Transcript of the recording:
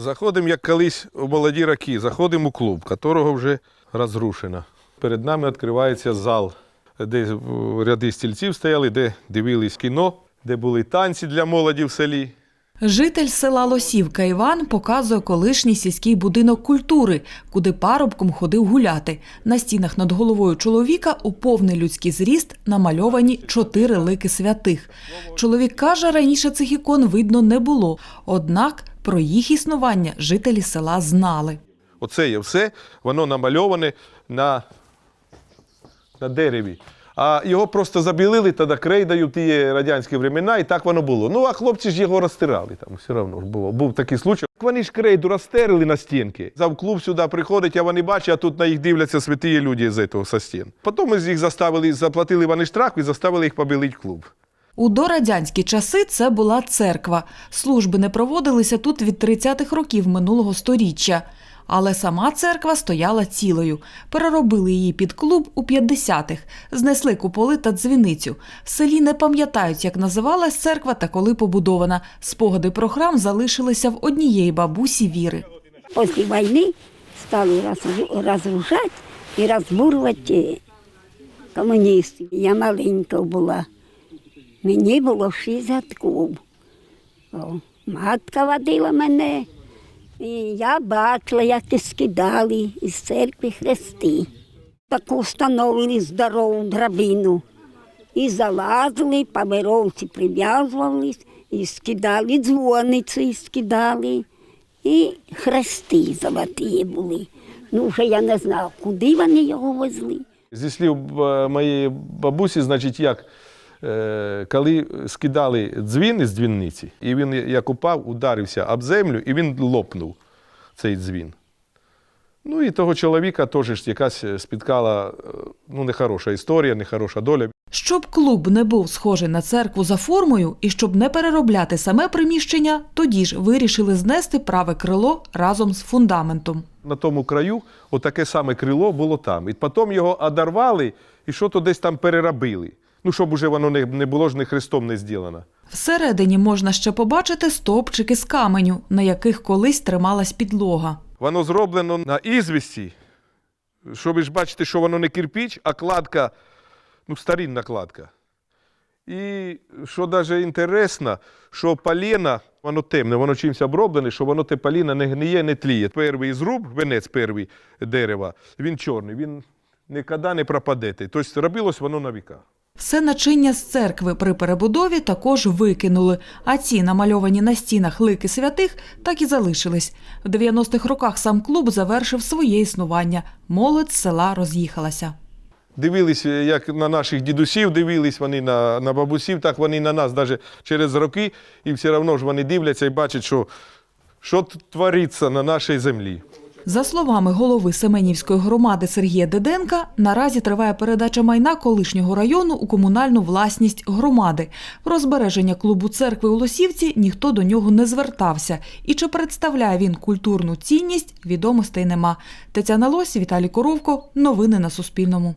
Заходимо, як колись у молоді роки, заходимо у клуб, якого вже розрушено. Перед нами відкривається зал, де ряди стільців стояли, де дивились кіно, де були танці для молоді в селі. Житель села Лосівка Іван показує колишній сільський будинок культури, куди парубком ходив гуляти. На стінах над головою чоловіка у повний людський зріст намальовані чотири лики святих. Чоловік каже, раніше цих ікон видно не було. Однак про їх існування жителі села знали. Оце є все, воно намальоване на, на дереві. А його просто забілили тоді крейдою в ті радянські времена, і так воно було. Ну, а хлопці ж його розтирали там, все одно ж було. Був такий случай. Вони ж крейду розтерли на стінки. Завклуб сюди приходить, а вони бачать, а тут на їх дивляться святі люди з цього со стін. Потім їх заставили, заплатили вони штраф і заставили їх побілити клуб. У дорадянські часи це була церква. Служби не проводилися тут від 30-х років минулого сторіччя. Але сама церква стояла цілою. Переробили її під клуб у 50-х, знесли куполи та дзвіницю. В селі не пам'ятають, як називалась церква та коли побудована. Спогади про храм залишилися в однієї бабусі Віри. После войны стали раз- разрушать и разбурувати э, комуністів. Я маленька була. Мені було шість. О, Матка водила мене. І я бачила, як ти скидали із церкви хрести. Таку встановили здорову драбину. І залазили, по веровці прив'язувались, і скидали дзвониці, і скидали. І хрести золоті були. Ну, вже я не знав, куди вони його везли. Зі слів е, моєї бабусі, значить, як коли скидали дзвін із дзвінниці, і він як упав, ударився об землю, і він лопнув цей дзвін. Ну і того чоловіка теж якась спіткала е, ну, нехороша історія, нехороша доля. Щоб клуб не був схожий на церкву за формою і щоб не переробляти саме приміщення, тоді ж вирішили знести праве крило разом з фундаментом. На тому краю отаке саме крило було там. І потім його одорвали і що то десь там переробили. Ну, щоб уже воно не, не було ж не хрестом не зроблено. Всередині можна ще побачити стовпчики з каменю, на яких колись трималась підлога. Воно зроблено на ізвісті, щоб ж бачите, що воно не кирпіч, а кладка, ну, старинна кладка. І що навіть інтересно, що поліна, воно темне, воно чимось оброблене, що воно те поліна не гниє, не тліє. Перший зруб, венець перший дерева, він чорний, він ніколи не пропаде. Тобто робилось воно на віка. Все начиння з церкви при перебудові також викинули, а ці намальовані на стінах лики святих так і залишились. В 90-х роках сам клуб завершив своє існування. Молодь з села роз'їхалася. Дивились, як на наших дідусів, дивились вони на, на бабусів, так вони на нас навіть через роки, і все одно ж вони дивляться і бачать, що, що твориться на нашій землі. За словами голови Семенівської громади Сергія Деденка, наразі триває передача майна колишнього району у комунальну власність громади. Про збереження клубу церкви у Лосівці ніхто до нього не звертався. І чи представляє він культурну цінність, відомостей нема. Тетяна Лось, Віталій Коровко. Новини на Суспільному.